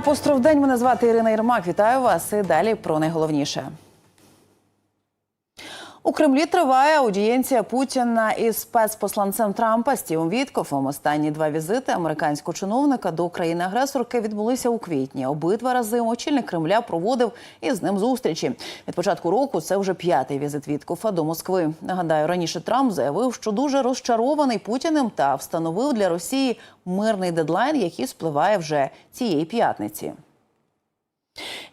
Апостроф день. Мене звати Ірина Єрмак. Вітаю вас. І далі про найголовніше. У Кремлі триває аудієнція Путіна із спецпосланцем Трампа Стівом Віткофом. Останні два візити американського чиновника до країни-агресорки відбулися у квітні. Обидва рази очільник Кремля проводив із ним зустрічі. Від початку року це вже п'ятий візит Віткофа до Москви. Нагадаю, раніше Трамп заявив, що дуже розчарований Путіним та встановив для Росії мирний дедлайн, який спливає вже цієї п'ятниці.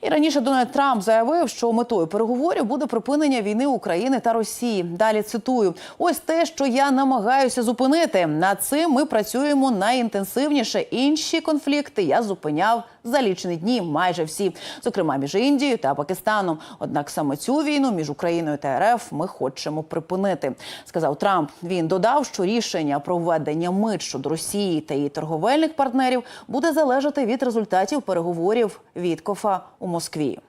І раніше Дональд Трамп заявив, що метою переговорів буде припинення війни України та Росії. Далі цитую: ось те, що я намагаюся зупинити. Над цим ми працюємо найінтенсивніше. Інші конфлікти я зупиняв за лічені дні, майже всі, зокрема між Індією та Пакистаном. Однак саме цю війну між Україною та РФ ми хочемо припинити, сказав Трамп. Він додав, що рішення про введення мит щодо Росії та її торговельних партнерів буде залежати від результатів переговорів Віткофа у Москві.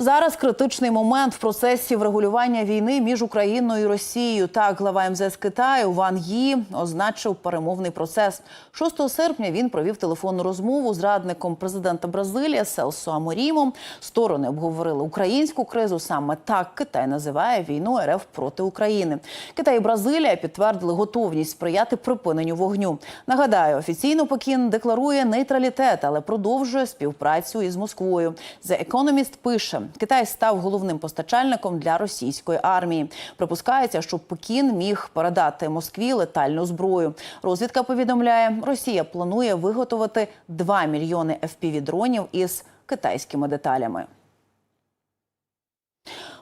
Зараз критичний момент в процесі врегулювання війни між Україною і Росією. Так, глава МЗС Китаю Ван Ї означив перемовний процес. 6 серпня він провів телефонну розмову з радником президента Бразилії Селсо Аморімом. Сторони обговорили українську кризу. Саме так Китай називає війну РФ проти України. Китай і Бразилія підтвердили готовність сприяти припиненню вогню. Нагадаю, офіційно Пекін декларує нейтралітет, але продовжує співпрацю із Москвою. The Economist пише. Китай став головним постачальником для російської армії. Припускається, що Пекін міг передати Москві летальну зброю. Розвідка повідомляє, Росія планує виготовити 2 мільйони FPV-дронів із китайськими деталями.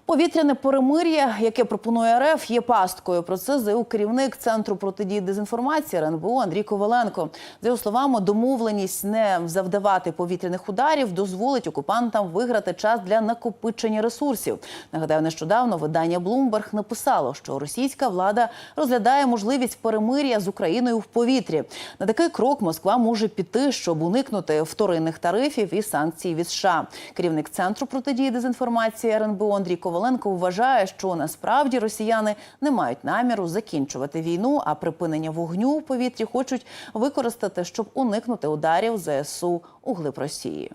Повітряне перемир'я, яке пропонує РФ, є пасткою. Про це заявив керівник центру протидії дезінформації РНБО Андрій Коваленко. За його словами, домовленість не завдавати повітряних ударів дозволить окупантам виграти час для накопичення ресурсів. Нагадаю, нещодавно видання Bloomberg написало, що російська влада розглядає можливість перемир'я з Україною в повітрі. На такий крок Москва може піти, щоб уникнути вторинних тарифів і санкцій від США. Керівник центру протидії дезінформації РНБО Андрій Коваленко вважає, що насправді росіяни не мають наміру закінчувати війну, а припинення вогню у повітрі хочуть використати, щоб уникнути ударів ЗСУ у глиб Росії.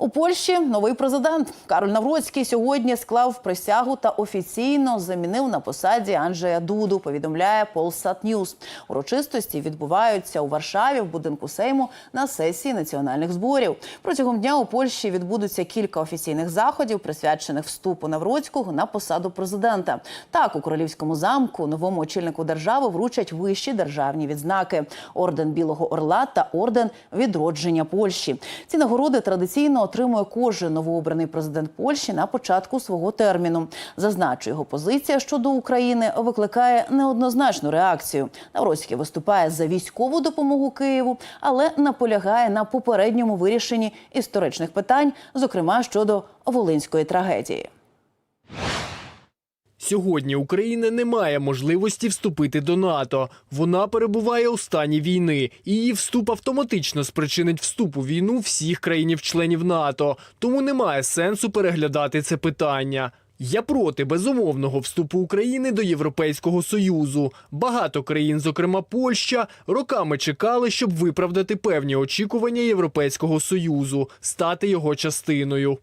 У Польщі новий президент Кароль Навроцький сьогодні склав присягу та офіційно замінив на посаді Анджея Дуду. Повідомляє Polsat News. Урочистості відбуваються у Варшаві в будинку Сейму на сесії національних зборів. Протягом дня у Польщі відбудуться кілька офіційних заходів, присвячених вступу Навроцького на посаду президента. Так у королівському замку новому очільнику держави вручать вищі державні відзнаки: орден Білого Орла та орден відродження Польщі. Ці нагороди традиційно отримує кожен новообраний президент Польщі на початку свого терміну. Зазначу, його позиція щодо України викликає неоднозначну реакцію. Навроцький виступає за військову допомогу Києву, але наполягає на попередньому вирішенні історичних питань, зокрема щодо волинської трагедії. Сьогодні Україна не має можливості вступити до НАТО. Вона перебуває у стані війни. і Її вступ автоматично спричинить вступ у війну всіх країнів-членів НАТО. Тому немає сенсу переглядати це питання. Я проти безумовного вступу України до Європейського союзу. Багато країн, зокрема Польща, роками чекали, щоб виправдати певні очікування Європейського союзу, стати його частиною.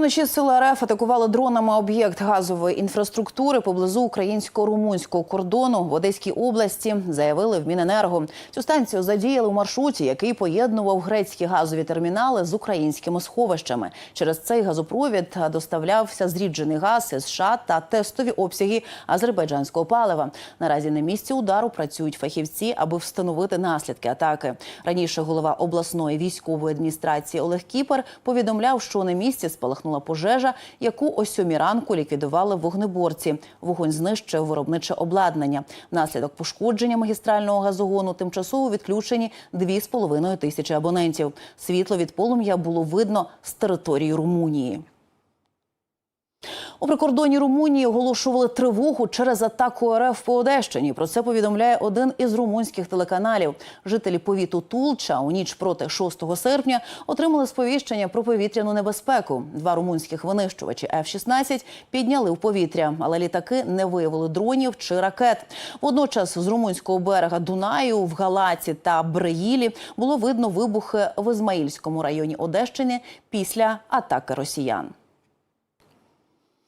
Уночі сили РФ атакували дронами об'єкт газової інфраструктури поблизу українсько-румунського кордону в Одеській області. Заявили в Міненерго. Цю станцію задіяли у маршруті, який поєднував грецькі газові термінали з українськими сховищами. Через цей газопровід доставлявся зріджений газ із США та тестові обсяги азербайджанського палива. Наразі на місці удару працюють фахівці, аби встановити наслідки атаки. Раніше голова обласної військової адміністрації Олег Кіпер повідомляв, що на місці спалахнула пожежа, яку о сьомій ранку ліквідували вогнеборці. Вогонь знищив виробниче обладнання. Внаслідок пошкодження магістрального газогону тимчасово відключені 2,5 тисячі абонентів. Світло від полум'я було видно з території Румунії. У прикордонні Румунії оголошували тривогу через атаку РФ по Одещині. Про це повідомляє один із румунських телеканалів. Жителі повіту Тулча у ніч проти 6 серпня отримали сповіщення про повітряну небезпеку. Два румунських винищувачі F-16 підняли в повітря, але літаки не виявили дронів чи ракет. Водночас з румунського берега Дунаю в Галаці та Бреїлі було видно вибухи в Ізмаїльському районі Одещини після атаки росіян.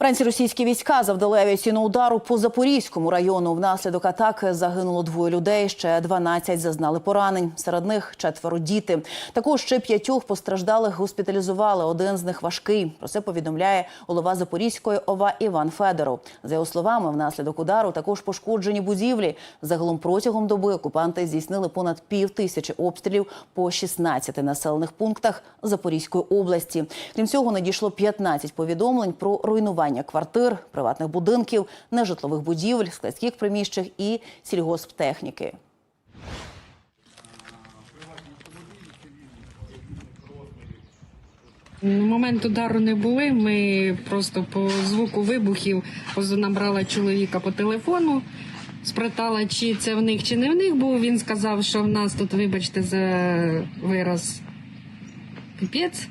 Вранці російські війська завдали авіаційного удару по Запорізькому району. Внаслідок атаки загинуло двоє людей. Ще 12 зазнали поранень. Серед них четверо діти. Також ще п'ятьох постраждалих госпіталізували. Один з них важкий. Про це повідомляє голова Запорізької ОВА Іван Федоров. За його словами, внаслідок удару також пошкоджені будівлі. Загалом протягом доби окупанти здійснили понад пів тисячі обстрілів по 16 населених пунктах Запорізької області. Крім цього, надійшло 15 повідомлень про руйнування квартир, приватних будинків, нежитлових будівель, складських приміщень і сільгосптехніки. Момент удару не були. Ми просто по звуку вибухів набрала чоловіка по телефону, спитала, чи це в них, чи не в них був. Він сказав, що в нас тут, вибачте, за вираз піпець.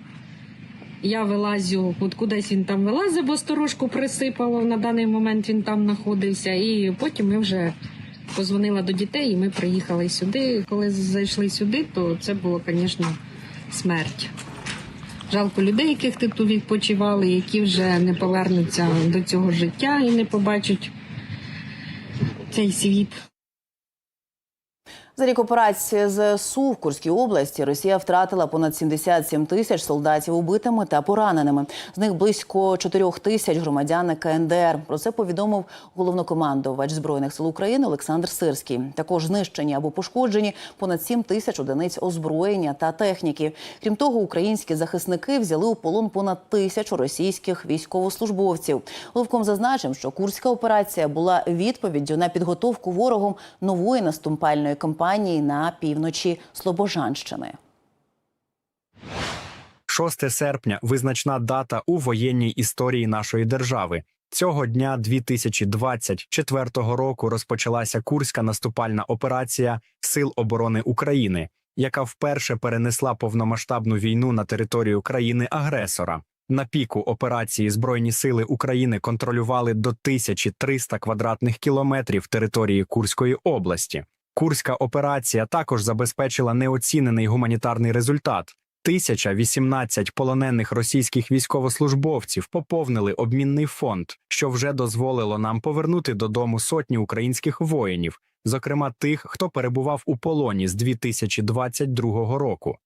Я вилазю, от кудись він там вилазив, бо сторожку присипало. На даний момент він там знаходився. І потім ми вже позвонила до дітей, і ми приїхали сюди. Коли зайшли сюди, то це було, звісно, смерть. Жалко людей, яких ти тут відпочивали, які вже не повернуться до цього життя і не побачать цей світ. За рік операції ЗСУ в Курській області Росія втратила понад 77 тисяч солдатів убитими та пораненими. З них близько 4 тисяч громадян КНДР. Про це повідомив головнокомандувач збройних сил України Олександр Сирський. Також знищені або пошкоджені понад 7 тисяч одиниць озброєння та техніки. Крім того, українські захисники взяли у полон понад тисячу російських військовослужбовців. Головком зазначив, що курська операція була відповіддю на підготовку ворогом нової наступальної кампанії на півночі Слобожанщини. 6 серпня визначна дата у воєнній історії нашої держави. Цього дня 2024 року розпочалася Курська наступальна операція Сил оборони України, яка вперше перенесла повномасштабну війну на територію країни-агресора. На піку операції Збройні сили України контролювали до 1300 квадратних кілометрів території Курської області. Курська операція також забезпечила неоцінений гуманітарний результат. 1018 полонених російських військовослужбовців поповнили обмінний фонд, що вже дозволило нам повернути додому сотні українських воїнів, зокрема тих, хто перебував у полоні з 2022 року.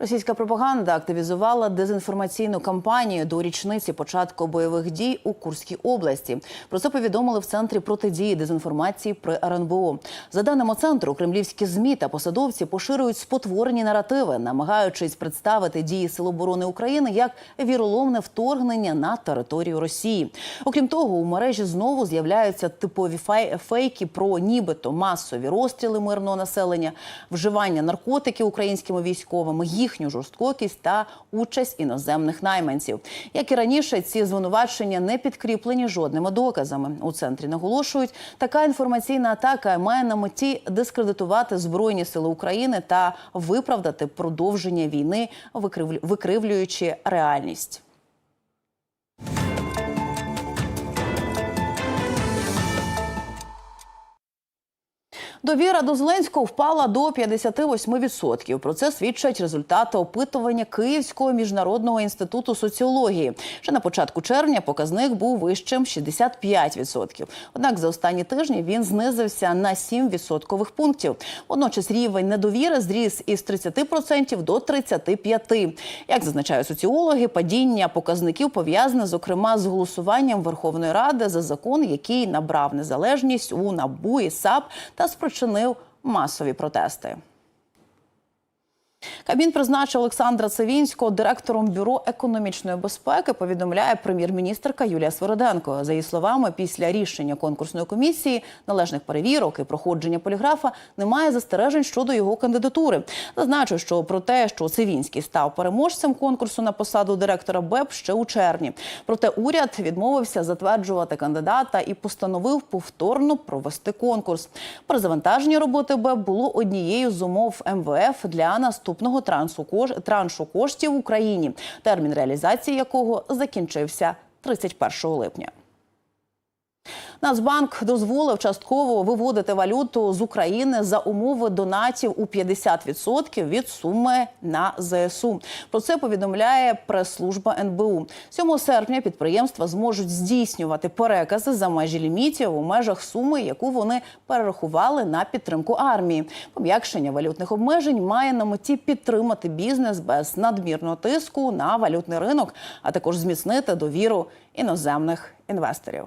Російська пропаганда активізувала дезінформаційну кампанію до річниці початку бойових дій у Курській області. Про це повідомили в центрі протидії дезінформації при РНБО. За даними центру, кремлівські змі та посадовці поширюють спотворені наративи, намагаючись представити дії Сил оборони України як віроломне вторгнення на територію Росії. Окрім того, у мережі знову з'являються типові фей- фейки про нібито масові розстріли мирного населення, вживання наркотиків українськими військовими, їхню жорстокість та участь іноземних найманців. Як і раніше, ці звинувачення не підкріплені жодними доказами. У центрі наголошують, така інформаційна атака має на меті дискредитувати збройні сили України та виправдати продовження війни, викривлю- викривлюючи реальність. Довіра до Зеленського впала до 58%. Про це свідчать результати опитування Київського міжнародного інституту соціології. Ще на початку червня показник був вищим 65%. Однак за останні тижні він знизився на 7 відсоткових пунктів. Водночас рівень недовіри зріс із 30% до 35%. Як зазначають соціологи, падіння показників пов'язане зокрема з голосуванням Верховної Ради за закон, який набрав незалежність у НАБУ і САП та спричинив масові протести. Кабмін призначив Олександра Цивінського директором бюро економічної безпеки. Повідомляє прем'єр-міністрка Юлія Свероденко. За її словами, після рішення конкурсної комісії належних перевірок і проходження поліграфа немає застережень щодо його кандидатури. Зазначу, що про те, що Цивінський став переможцем конкурсу на посаду директора БЕП ще у червні. Проте уряд відмовився затверджувати кандидата і постановив повторно провести конкурс. Перезавантаження роботи БЕП було однією з умов МВФ для наступного трансу кош... траншу коштів в Україні, термін реалізації якого закінчився 31 липня. Нацбанк дозволив частково виводити валюту з України за умови донатів у 50% від суми на ЗСУ. Про це повідомляє прес-служба НБУ. 7 серпня підприємства зможуть здійснювати перекази за межі лімітів у межах суми, яку вони перерахували на підтримку армії. Пом'якшення валютних обмежень має на меті підтримати бізнес без надмірного тиску на валютний ринок, а також зміцнити довіру іноземних інвесторів.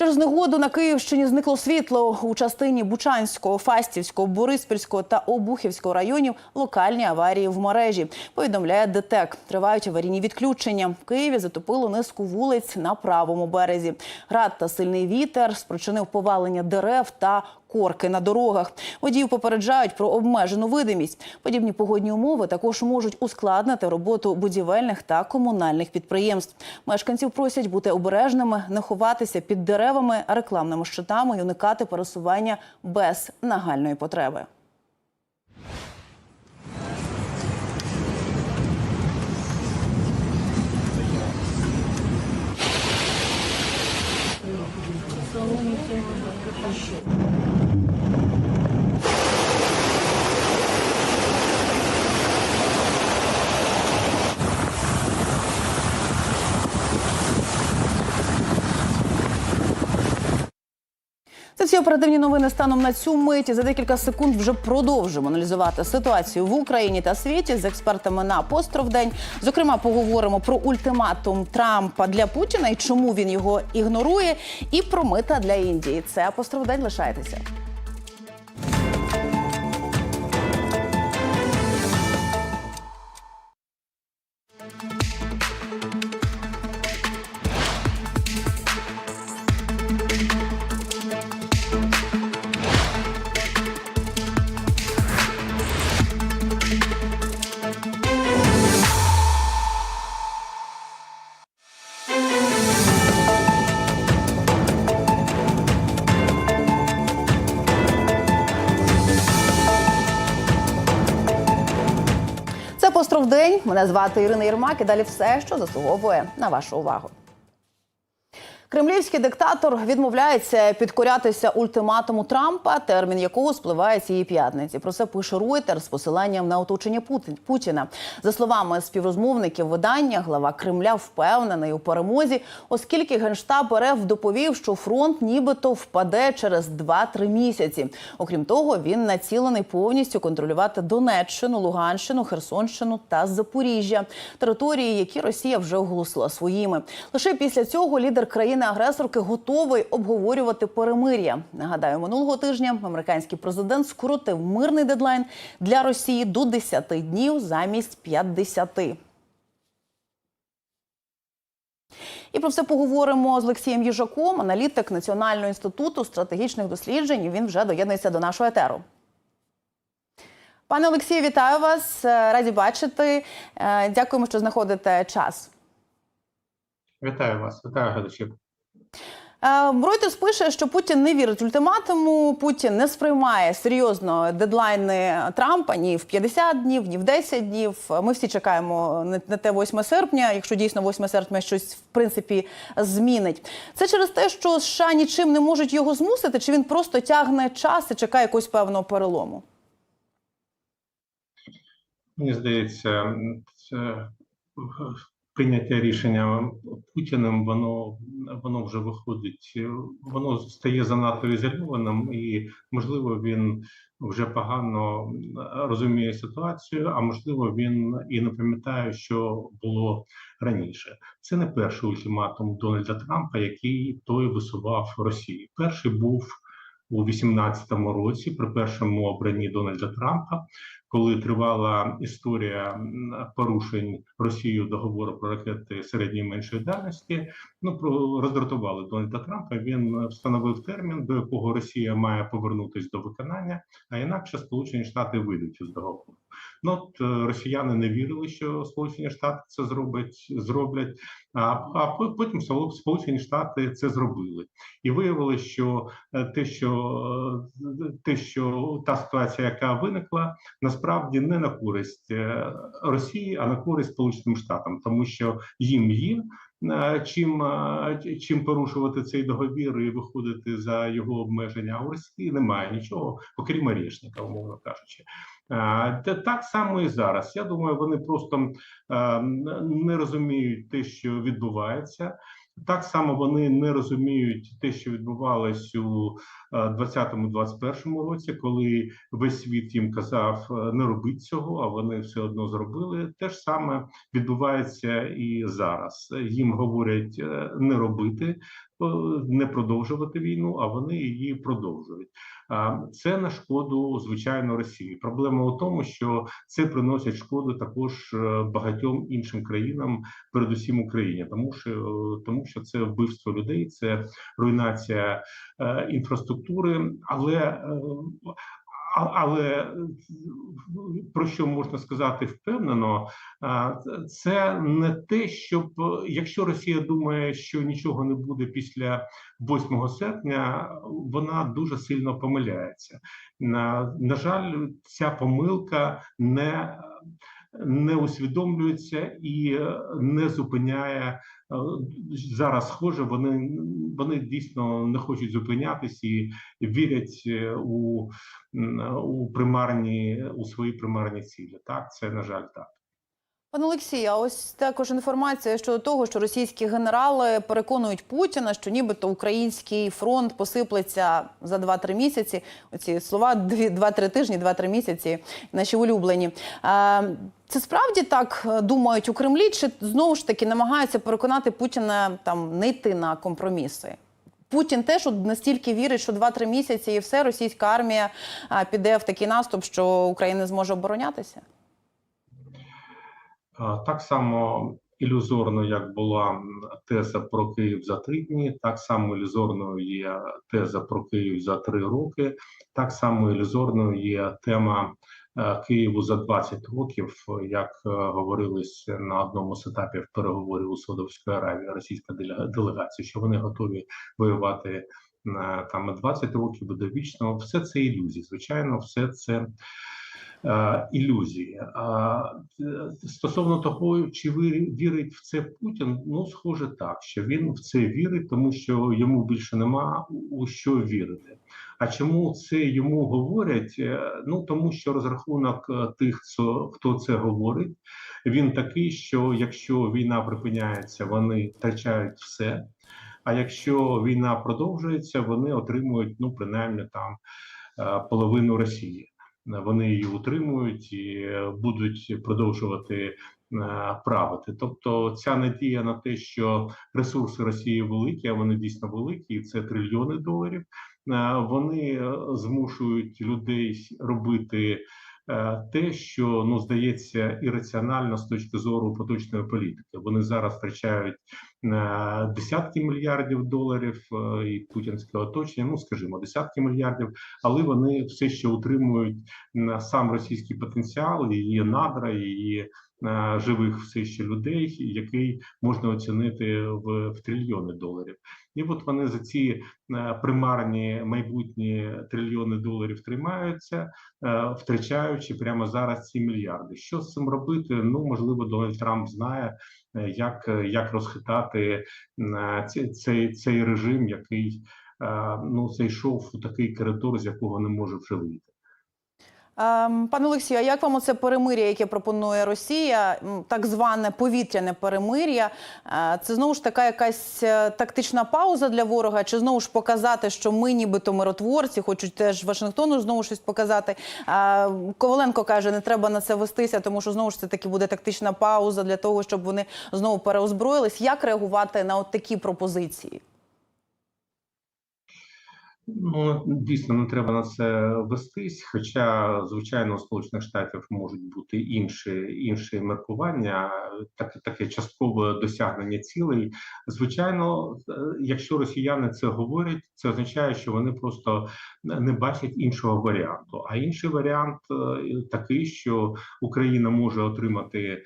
Через негоду на Київщині зникло світло у частині Бучанського, Фастівського, Бориспільського та Обухівського районів. Локальні аварії в мережі. Повідомляє ДТЕК. Тривають аварійні відключення. В Києві затопило низку вулиць на правому березі. Град та сильний вітер спричинив повалення дерев та корки на дорогах. Водіїв попереджають про обмежену видимість. Подібні погодні умови також можуть ускладнити роботу будівельних та комунальних підприємств. Мешканців просять бути обережними, не ховатися під деревами, рекламними щитами і уникати пересування без нагальної потреби. Це всі оперативні новини станом на цю мить. За декілька секунд вже продовжимо аналізувати ситуацію в Україні та світі з експертами на Постровдень. Зокрема, поговоримо про ультиматум Трампа для Путіна і чому він його ігнорує, і про мита для Індії. Це Постровдень. Лишайтеся. Мене звати Ірина Єрмак. І далі все, що заслуговує на вашу увагу. Кремлівський диктатор відмовляється підкорятися ультиматуму Трампа, термін якого спливає цієї п'ятниці. Про це пише Реутер з посиланням на оточення Путін- Путіна. За словами співрозмовників видання, глава Кремля впевнений у перемозі, оскільки генштаб РФ доповів, що фронт нібито впаде через 2-3 місяці. Окрім того, він націлений повністю контролювати Донеччину, Луганщину, Херсонщину та Запоріжжя, території, які Росія вже оголосила своїми. Лише після цього лідер країни-агресорки готовий обговорювати перемир'я. Нагадаю, минулого тижня американський президент скоротив мирний дедлайн для Росії до 10 днів замість 50. І про все поговоримо з Олексієм Їжаком, аналітик Національного інституту стратегічних досліджень. Він вже доєднується до нашого етеру. Пане Олексію, вітаю вас. Е, Раді бачити. Е, Дякуємо, що знаходите час. Вітаю вас, вітаю глядачів. Е, пише, що Путін не вірить ультиматуму. Путін не сприймає серйозно дедлайни Трампа ні в 50 днів, ні в 10 днів. Ми всі чекаємо на те 8 серпня, якщо дійсно 8 серпня щось в принципі змінить. Це через те, що США нічим не можуть його змусити, чи він просто тягне час і чекає якогось певного перелому. Мені здається, це прийняття рішення Путіним, воно воно вже виходить, воно стає занадто ізольованим, і можливо він вже погано розуміє ситуацію, а можливо, він і не пам'ятає, що було раніше. Це не перший ультиматум Дональда Трампа, який той висував Росії. Перший був у 2018 році при першому обранні Дональда Трампа, коли тривала історія порушень Росією договору про ракети середньої меншої дальності. Ну роздратували Дональда Трампа. Він встановив термін, до якого Росія має повернутися до виконання, а інакше Сполучені Штати вийдуть із договору. Ну от е, росіяни не вірили, що Сполучені Штати це зроблять, зроблять. А, а по- потім Сполучені Штати це зробили, і виявилося, що е, те, що е, те, що та ситуація, яка виникла, насправді не на користь е, Росії, а на користь Сполученим Штатам, тому що їм їм е, чим, е, чим порушувати цей договір і виходити за його обмеження. А у Росії немає нічого, окрім Орішника, умовно кажучи. Е, так само і зараз. Я думаю, вони просто е, не розуміють те, що відбувається. Так само вони не розуміють те, що відбувалось у 2020-2021 році, коли весь світ їм казав е, не робіть цього, а вони все одно зробили. Те ж саме відбувається і зараз. Їм говорять е, не робити, е, не продовжувати війну, а вони її продовжують. Це на шкоду звичайно Росії. Проблема у тому, що це приносить шкоду також багатьом іншим країнам, передусім Україні, тому що тому, що це вбивство людей, це руйнація е, інфраструктури, але е, але е, про що можна сказати впевнено, це не те, щоб е, якщо Росія думає, що нічого не буде після 8 серпня, вона дуже сильно помиляється. На, на жаль, ця помилка не не усвідомлюється і е, не зупиняє е, зараз. Схоже, вони вони дійсно не хочуть зупинятись і вірять е, у, у примарні у свої примарні цілі. Так, це на жаль, так. Пане Олексію, а ось також інформація щодо того, що російські генерали переконують Путіна, що нібито український фронт посиплеться за 2-3 місяці. Оці слова 2-3 тижні, 2-3 місяці, наші улюблені. Це справді так е, думають у Кремлі, чи знову ж таки намагаються переконати Путіна там не йти на компроміси? Путін теж настільки вірить, що 2-3 місяці і все, російська армія піде в такий наступ, що Україна зможе оборонятися? Так само ілюзорно, як була теза про Київ за три дні, так само ілюзорною є теза про Київ за три роки, так само ілюзорною є тема е, Києву за 20 років, як е, говорилось на одному з етапів переговорів у Саудовської Аравії, російська делегація, що вони готові воювати на там 20 років довічно. Все це ілюзії. Звичайно, все це е, ілюзії. А е, стосовно того, чи вірить в це Путін, ну схоже так, що він в це вірить, тому що йому більше нема у що вірити. А чому це йому говорять? Е, Ну тому що розрахунок е, тих, хто, це говорить, він такий, що якщо війна припиняється, вони втрачають все. А якщо війна продовжується, вони отримують ну принаймні там е, половину Росії. Вони її утримують і е, будуть продовжувати е, правити. Тобто, ця надія на те, що ресурси Росії великі, а вони дійсно великі, і це трильйони доларів. е, Вони змушують людей робити те, що ну здається ірраціонально з точки зору поточної політики. Вони зараз втрачають десятки мільярдів доларів е, і путінське оточення. Ну скажімо, десятки мільярдів, але вони все ще утримують сам російський потенціал, її надра, її е, живих все ще людей, який можна оцінити в, в трильйони доларів. І от вони за ці е, примарні майбутні трильйони доларів тримаються, е, втрачаючи прямо зараз ці мільярди. Що з цим робити? Ну можливо, Дональд Трамп знає, е, як, е, як розхитати цей ці- цей, цей режим, який е, ну зайшов у такий коридор, з якого не може вже вийти. Ем, Пане Олексію, а як вам оце перемир'я, яке пропонує Росія, так зване повітряне перемир'я? Е, Це знову ж така якась е, тактична пауза для ворога, чи знову ж показати, що ми нібито миротворці, хочуть теж Вашингтону знову щось показати? Е, Коваленко каже, не треба на це вестися, тому що знову ж це таки буде тактична пауза для того, щоб вони знову переозброїлись. Як реагувати на от такі пропозиції? Ну, дійсно, не треба на це вестись. Хоча, звичайно, у Сполучених Штатів можуть бути інші, інші міркування, таке, таке часткове досягнення цілей. Звичайно, е, якщо росіяни це говорять, це означає, що вони просто не бачать іншого варіанту. А інший варіант е, такий, що Україна може отримати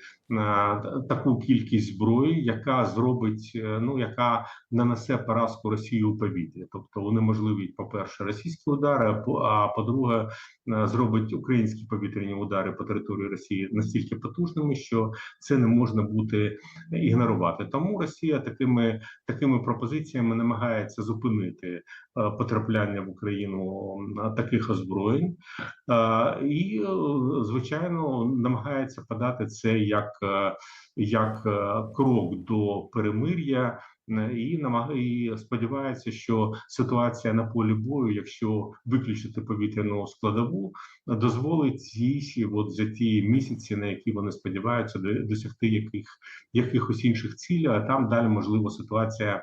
таку кількість зброї, яка зробить, е, ну яка нанесе поразку Росії у повітрі, тобто унеможливить, по-перше, російські удари, а по- по-друге, е, зробить українські повітряні удари по території Росії настільки потужними, що це не можна буде ігнорувати. Тому Росія такими такими пропозиціями намагається зупинити е, потрапляння в Україну е, таких озброєнь, Е, і е, звичайно намагається подати це як, е, як е, крок до перемир'я. Е, І намагає сподівається, що ситуація на полі бою, якщо виключити повітряну складову, дозволить їй от за ті місяці, на які вони сподіваються, досягти яких якихось інших цілей, а там далі можливо ситуація е,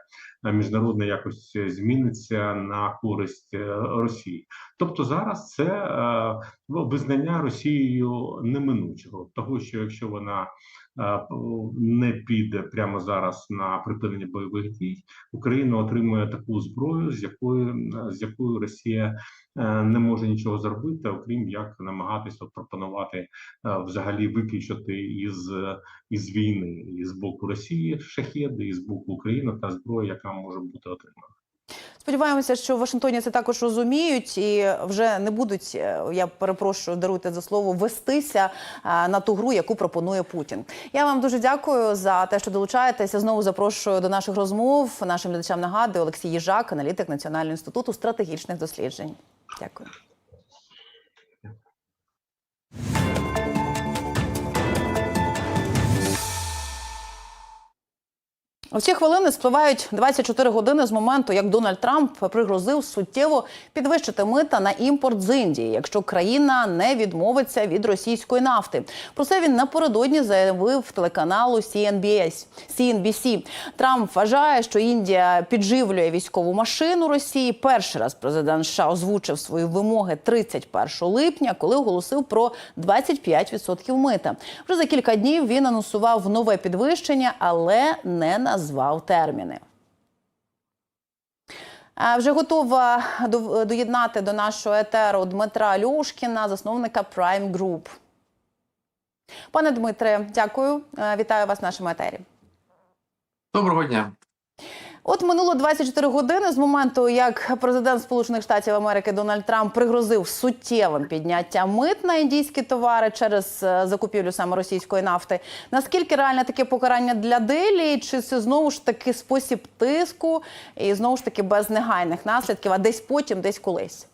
міжнародна якось зміниться на користь е, Росії. Тобто зараз це е, визнання Росією неминучого, того що якщо вона е, не піде прямо зараз на припинення бойових дій, Україна отримує таку зброю, з якою з якою Росія не може нічого зробити, окрім як намагатися пропонувати взагалі виключити із, із війни і з боку Росії шахеди, і з боку України та зброя, яка може бути отримана. Сподіваємося, що в Вашингтоні це також розуміють і вже не будуть, е, я перепрошую, даруйте за слово, вестися е, на ту гру, яку пропонує Путін. Я вам дуже дякую за те, що долучаєтеся. Знову запрошую до наших розмов. Нашим глядачам нагадую Олексій Їжак, аналітик Національного інституту стратегічних досліджень. Дякую. У ці хвилини спливають 24 години з моменту, як Дональд Трамп пригрозив суттєво підвищити мита на імпорт з Індії, якщо країна не відмовиться від російської нафти. Про це він напередодні заявив телеканалу CNBC. CNBC. Трамп вважає, що Індія підживлює військову машину Росії. Перший раз президент США озвучив свої вимоги 31 липня, коли оголосив про 25% мита. Вже за кілька днів він анонсував нове підвищення, але не назвав терміни. Вже готова доєднати до нашого етеру Дмитра Люшкіна, засновника Prime Group. Пане Дмитре, дякую. Е, Вітаю вас в нашому етері. Доброго дня. От минуло 24 години з моменту, як президент Сполучених Штатів Америки Дональд Трамп пригрозив суттєвим підняттям мит на індійські товари через е, закупівлю саме російської нафти. Наскільки реальне таке покарання для Делі? Чи це знову ж таки спосіб тиску і знову ж таки без негайних наслідків, а десь потім, десь колись?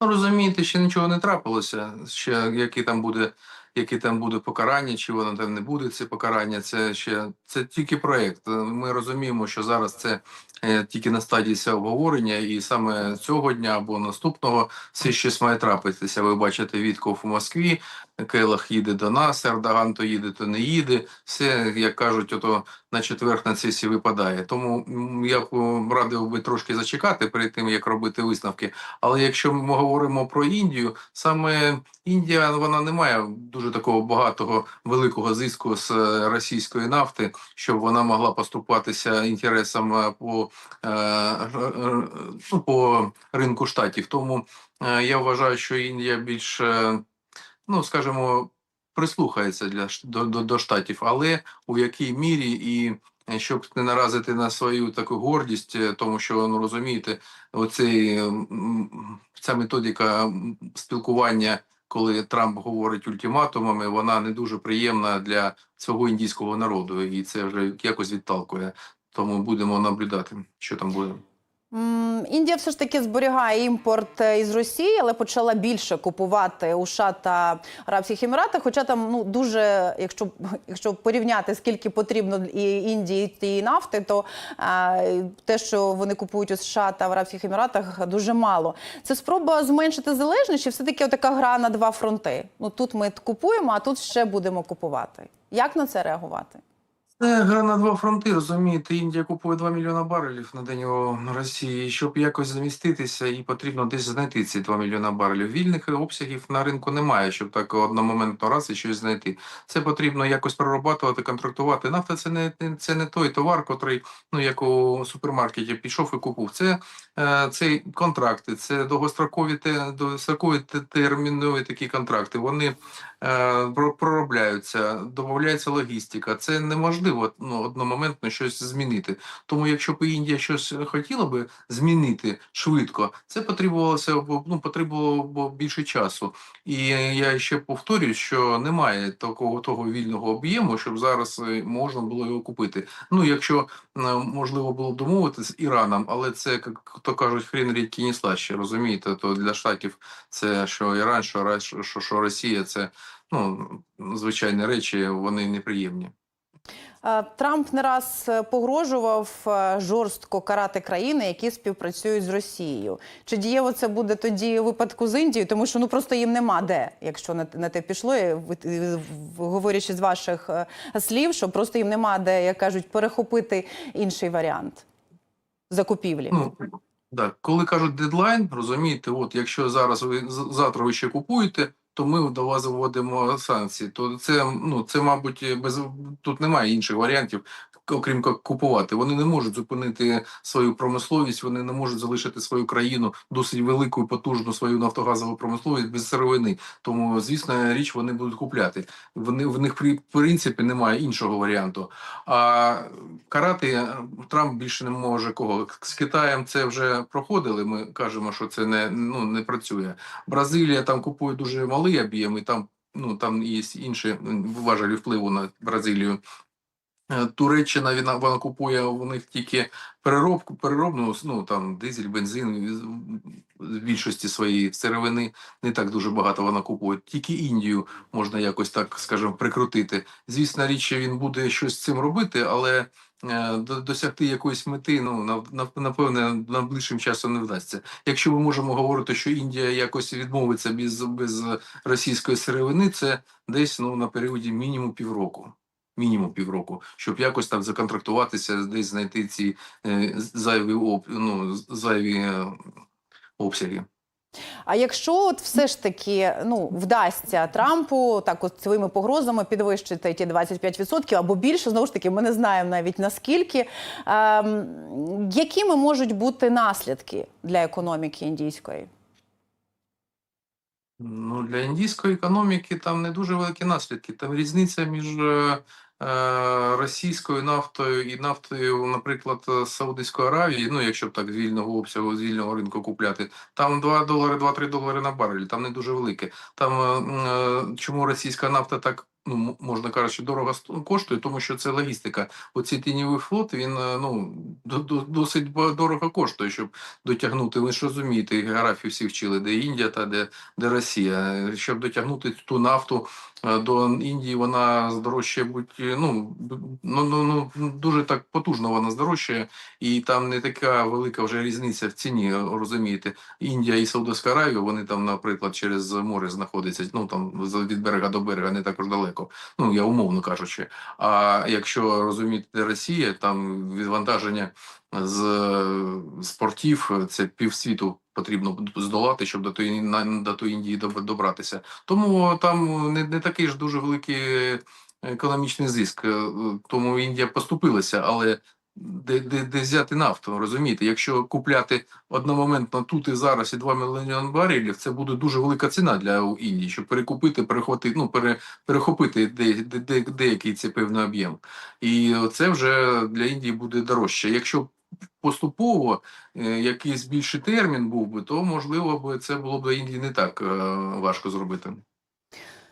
Ну, розумієте, ще нічого не трапилося. Ще які там буде, які там буде покарання, чи воно там не буде це покарання. Це ще це тільки проект. Е, Ми розуміємо, що зараз це е, тільки на стадії обговорення, і саме цього дня або наступного все щось має трапитися. Ви бачите відков у Москві. Келах їде до нас, Ердоган то їде, то не їде. Все, як кажуть, ото на четверг на сесії випадає. Тому я б радив би трошки зачекати перед тим, як робити висновки. Але якщо ми говоримо про Індію, саме Індія вона не має дуже такого багатого великого зиску з е, російської нафти, щоб вона могла поступатися інтересам е, по, е, ну, по ринку штатів. Тому я вважаю, що Індія більш, ну скажімо, прислухається для до, до, до штатів, але у якій мірі і е, щоб не наразити на свою таку гордість, е, тому що ну розумієте, оцей ця методика спілкування, коли Трамп говорить ультиматумами, вона не дуже приємна для цього індійського народу, і це вже якось відталкує. Тому будемо наблюдати, що там буде. Індія все ж таки зберігає імпорт е, із Росії, але почала більше купувати у США та Арабських Еміратах. Хоча там ну дуже, якщо якщо порівняти скільки потрібно і Індії тієї нафти, то е, те, що вони купують у США та в Арабських Еміратах, дуже мало. Це спроба зменшити залежність, чи все таки така гра на два фронти. Ну тут ми купуємо, а тут ще будемо купувати. Як на це реагувати? Це гра на два фронти, розумієте. Індія купує 2 мільйона барелів на день у Росії. Щоб якось заміститися, і потрібно десь знайти ці 2 мільйона барелів. Вільних обсягів на ринку немає, щоб так одномоментно раз і щось знайти. Це потрібно якось прорабатувати, контрактувати. Нафта це не це не той товар, котрий, ну як у супермаркеті, пішов і купив. Це, е, це контракти, це довгострокові те, довгострокові те- термінові такі контракти. Вони проробляються, додається логістика. Це неможливо ну, одномоментно щось змінити. Тому, якщо б Індія щось хотіла би змінити швидко, це потребувалося ну, потребувало б більше часу. І я ще повторюю, що немає такого того вільного об'єму, щоб зараз е, можна було його купити. Ну, якщо е, можливо було домовитися з Іраном, але це як то кажуть, хрін рідкий не слаще, розумієте? То для штатів це що Іран, що Ра- що, що, що Росія, це ну звичайні речі, вони неприємні. Трамп не раз е, погрожував е, жорстко карати країни, які співпрацюють з Росією. Чи дієво це буде тоді у випадку з Індією? Тому що ну просто їм нема де, якщо на, на те пішло, і говорячи з ваших е, слів, що просто їм нема де, як кажуть, перехопити інший варіант закупівлі. Ну так, коли кажуть дедлайн, розумієте, от якщо зараз ви завтра ви ще купуєте, то ми до вас вводимо санкції. То це ну це, мабуть, без тут немає інших варіантів, окрім як купувати. Вони не можуть зупинити свою промисловість, вони не можуть залишити свою країну досить велику і потужну свою нафтогазову промисловість без сировини. Тому, звісно, річ вони будуть купляти. Вони в них при принципі немає іншого варіанту. А карати Трамп більше не може кого. З Китаєм це вже проходили. Ми кажемо, що це не ну не працює. Бразилія там купує дуже малий об'єм, і там ну там є інші важелі впливу на Бразилію. Е, Туреччина вона, вона купує у них тільки переробку, переробну ну там дизель, бензин з- більшості своєї сировини не так дуже багато вона купує. Тільки Індію можна якось так, скажімо, прикрутити. Звісно, річ він буде щось з цим робити, але е, досягти якоїсь мети, ну на, на, напевне, найближчим часом не вдасться. Якщо ми можемо говорити, що Індія якось відмовиться без, без російської сировини, це десь ну на періоді мінімум півроку. Мінімум півроку, щоб якось там законтрактуватися, десь знайти ці е, зайві об, ну, зайві е, обсяги. А якщо от все ж таки ну вдасться Трампу так от своїми погрозами підвищити ті 25% або більше, знову ж таки, ми не знаємо навіть наскільки. Ем, якими можуть бути наслідки для економіки індійської? Ну, для індійської економіки там не дуже великі наслідки. Там різниця між е, російською нафтою і нафтою, наприклад, е, Саудівської Аравії, ну, якщо б так з вільного обсягу, з вільного ринку купляти, там 2 долари, 2-3 долари на барель, там не дуже велике. Там е, е, чому російська нафта так, ну, можна кажучи, дорого коштує, тому що це логістика. Оцей тіньовий флот, він е, ну, до- до- досить дорого коштує, щоб дотягнути. Ви ж розумієте, географію всі вчили, де Індія та де де Росія. Щоб дотягнути ту нафту е, до Індії, вона здорожчає будь ну, ну, ну, ну дуже так потужно вона здорожчає, і там не така велика вже різниця в ціні. Розумієте, Індія і Саудовська Аравія, вони там, наприклад, через море знаходяться. Ну там від берега до берега не також далеко. Ну я умовно кажучи. А якщо розумієте, Росія там відвантаження з, з портів, це півсвіту потрібно здолати, щоб до тої до тої Індії добратися. Тому там не, не такий ж дуже великий економічний зиск. Е, Тому Індія поступилася, але де, де, де взяти нафту, розумієте? Якщо купляти одномоментно тут і зараз і 2 мільйони барелів, це буде дуже велика ціна для Індії, щоб перекупити, перехватити, ну пере, перехопити де, де, де, деякий цей певний об'єм. І це вже для Індії буде дорожче. Якщо поступово е, якийсь більший термін був би, то можливо би це було б Індії не так е, важко зробити.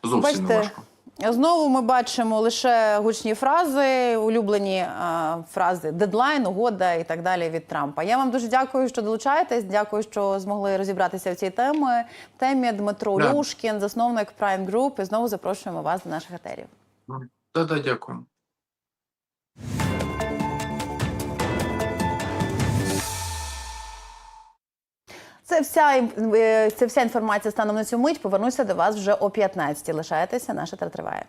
Зовсім Бачите, не важко. Знову ми бачимо лише гучні фрази, улюблені а, фрази дедлайн, угода і так далі від Трампа. Я вам дуже дякую, що долучаєтесь. Дякую, що змогли розібратися в цій темі. темі Дмитро Да. Люшкін, засновник Prime Group. І знову запрошуємо вас до наших етерів. Да-да, дякую. Це вся е, це вся інформація станом на цю мить. Повернуся до вас вже о 15. Лишайтеся, наша триває.